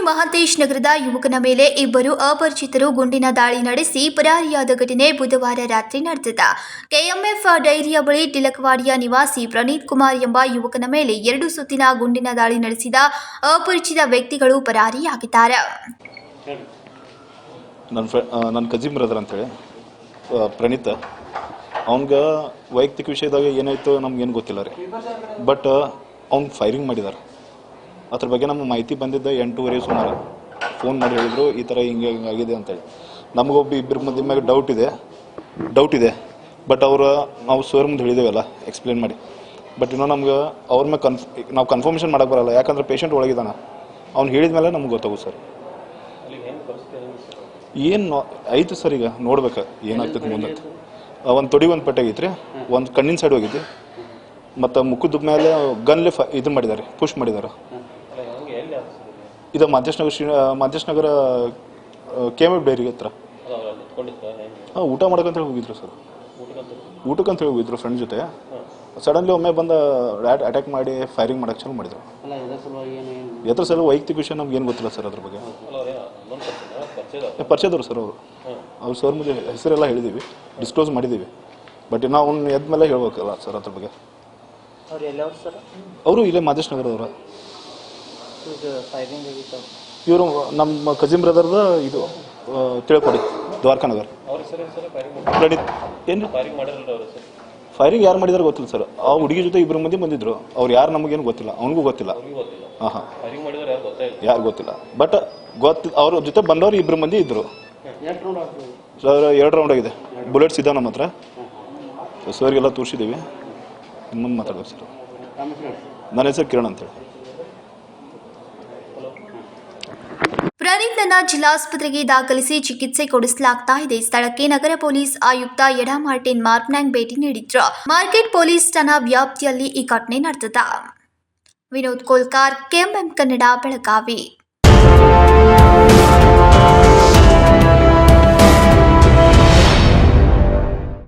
ಮಹಾಂತೇಶ್ ನಗರದ ಯುವಕನ ಮೇಲೆ ಇಬ್ಬರು ಅಪರಿಚಿತರು ಗುಂಡಿನ ದಾಳಿ ನಡೆಸಿ ಪರಾರಿಯಾದ ಘಟನೆ ಬುಧವಾರ ರಾತ್ರಿ ನಡೆದಿದ. ಕೆಎಂಎಫ್ ಡೈರಿಯ ಬಳಿ ಟಿಲಕವಾಡಿಯ ನಿವಾಸಿ ಪ್ರಣೀತ್ ಕುಮಾರ್ ಎಂಬ ಯುವಕನ ಮೇಲೆ ಎರಡು ಸುತ್ತಿನ ಗುಂಡಿನ ದಾಳಿ ನಡೆಸಿದ ಅಪರಿಚಿತ ವ್ಯಕ್ತಿಗಳು ಪರಾರಿಯಾಗಿದ್ದಾರೆ. ನನ್ನ ನನ್ನ ವೈಯಕ್ತಿಕ ವಿಷಯದಾಗ ಏನಾಯ್ತು ನಮ್ಗೇನು ಗೊತ್ತಿಲ್ಲ ರೀ. ಬಟ್ ಅವ್ನು ಫೈರಿಂಗ್ ಮಾಡಿದಾರೆ. ಅದ್ರ ಬಗ್ಗೆ ನಮ್ಗೆ ಮಾಹಿತಿ ಬಂದಿದ್ದ ಎಂಟೂವರೆ ಸುಮಾರು. ಫೋನ್ ಮಾಡಿ ಹೇಳಿದ್ರು, ಈ ಥರ ಹಿಂಗೆ ಹಿಂಗೆ ಆಗಿದೆ ಅಂತೇಳಿ. ನಮಗೊಬ್ಬ ಇಬ್ಬರ ಮಂದಿ ಮ್ಯಾಗ ಡೌಟ್ ಇದೆ. ಡೌಟ್ ಇದೆ. ಬಟ್ ಅವರು, ನಾವು ಸರ್ ಮುಂದೆ ಹೇಳಿದೇವಲ್ಲ ಎಕ್ಸ್ಪ್ಲೇನ್ ಮಾಡಿ. ಬಟ್ ಇನ್ನೂ ನಮ್ಗೆ ಅವ್ರ ಮೇಲೆ ನಾವು ಕನ್ಫರ್ಮೇಷನ್ ಮಾಡಕ್ಕೆ ಬರಲ್ಲ. ಯಾಕಂದ್ರೆ ಪೇಷಂಟ್ ಒಳಗಿದ್ದಾನೆ. ಅವ್ನು ಹೇಳಿದ ಮೇಲೆ ನಮ್ಗೆ ಗೊತ್ತಾಗುತ್ತೆ ಸರ್ ಏನು ಐತೆ ಸರ್ ಈಗ, ನೋಡ್ಬೇಕು ಏನಾಗ್ತೈತೆ ಮುಂದೆ ಒಂದು ತೊಡಿ ಒಂದು ಪಟ್ಟೆ ಆಗೈತೆ ರೀ ಒಂದು ಕಣ್ಣಿನ ಸೈಡ್ ಹೋಗೈತಿ ಮತ್ತು ಮುಖದ ಮೇಲೆ ಗನ್ಲೆ ಫ ಮಾಡಿದಾರೆ ಮಾಡಿದ್ದಾರೆ ಪುಷ್ ಮಾಡಿದ್ದಾರೆ. ಇದು Madesh Nagar Shri Madesh Nagar K M dairy ಹತ್ರ. ಹಾಂ ಊಟ ಮಾಡಕ್ಕಂತ ಹೇಳಿ ಹೋಗಿದ್ರು ಸರ್. ಊಟಕ್ಕಂತ ಹೇಳಿ ಹೋಗಿದ್ರು ಫ್ರೆಂಡ್ ಜೊತೆ. ಸಡನ್ಲಿ ಒಮ್ಮೆ ಬಂದ ಅಟ್ಯಾಕ್ ಮಾಡಿ ಫೈರಿಂಗ್ ಮಾಡಕ್ಕೆ ಚಾಲು ಮಾಡಿದ್ರು. ಎದ್ರ ಸಲ ವೈಯಕ್ತಿಕ ವಿಷಯ ನಮ್ಗೆ ಏನು ಗೊತ್ತಿಲ್ಲ ಸರ್ ಅದ್ರ ಬಗ್ಗೆ. ಪರಿಚಯದವರು ಸರ್ ಅವರು. ಅವ್ರು ಸರ್ ಮುಂದೆ ಹೆಸರೆಲ್ಲ ಹೇಳಿದ್ದೀವಿ ಡಿಸ್ಕ್ಲೋಸ್ ಮಾಡಿದ್ದೀವಿ ಬಟ್ ನಾವು ಅವ್ನು ಎದ್ಮೇಲೆ ಹೇಳ್ಬೇಕಲ್ಲ ಸರ್ ಅದ್ರ ಬಗ್ಗೆ. ಅವ್ರು ಇಲ್ಲೇ ಮಾದೇಶ್ ನಗರದವರು ಇವರು ನಮ್ಮ ಕಜಿನ್ ಬ್ರದರ್ದ ಇದು ತಿಳ್ಕೊಡಿ ದ್ವಾರಕಾ ನಗರ್ ಪ್ರಣೀತ್ ಏನು ಫೈರಿಂಗ್ ಯಾರು ಮಾಡಿದಾರೆ ಗೊತ್ತಿಲ್ಲ ಸರ್. ಆ ಹುಡುಗಿ ಜೊತೆ ಇಬ್ಬರು ಮಂದಿ ಬಂದಿದ್ರು. ಅವ್ರು ಯಾರು ನಮಗೇನು ಗೊತ್ತಿಲ್ಲ. ಅವನಿಗೂ ಗೊತ್ತಿಲ್ಲ. ಹಾಂ ಹಾಂ ಯಾರು ಗೊತ್ತಿಲ್ಲ. ಬಟ್ ಗೊತ್ತ ಅವ್ರ ಜೊತೆ ಬಂದವರು ಇಬ್ಬರು ಮಂದಿ ಇದ್ರು. ಸರ್ ಎರಡು ರೌಂಡ್ ಆಗಿದೆ. ಬುಲೆಟ್ಸ್ ಇದ್ದಾವೆ ನಮ್ಮ ಹತ್ರ. ಸರ್ಗೆಲ್ಲ ತೋರಿಸಿದ್ದೀವಿ. ಮುಂದೆ ಮಾತಾಡ್ಬೇಕು ಸರ್ ನನ್ನ ಹೆಸರು ಕಿರಣ್ ಅಂತೇಳಿ ಪ್ರಣೀತ್ನನ್ನ ಜಿಲ್ಲಾಸ್ಪತ್ರೆಗೆ ದಾಖಲಿಸಿ ಚಿಕಿತ್ಸೆ ಕೊಡಿಸಲಾಗ್ತಾ ಇದೆ. ಸ್ಥಳಕ್ಕೆ ನಗರ ಪೊಲೀಸ್ ಆಯುಕ್ತ ಎಡಾ ಮಾರ್ಟಿನ್ ಮಾರ್ಕ್ನಾಂಗ್ ಭೇಟಿ ನೀಡಿದ್ರು. ಮಾರ್ಕೆಟ್ ಪೊಲೀಸ್ ಠಾಣಾ ವ್ಯಾಪ್ತಿಯಲ್ಲಿ ಈ ಘಟನೆ ನಡೆದಿದೆ. ವಿನೋದ್ ಕೋಲ್ಕಾರ್, ಕೆಎಂಎಂ ಕನ್ನಡ, ಬೆಳಗಾವಿ.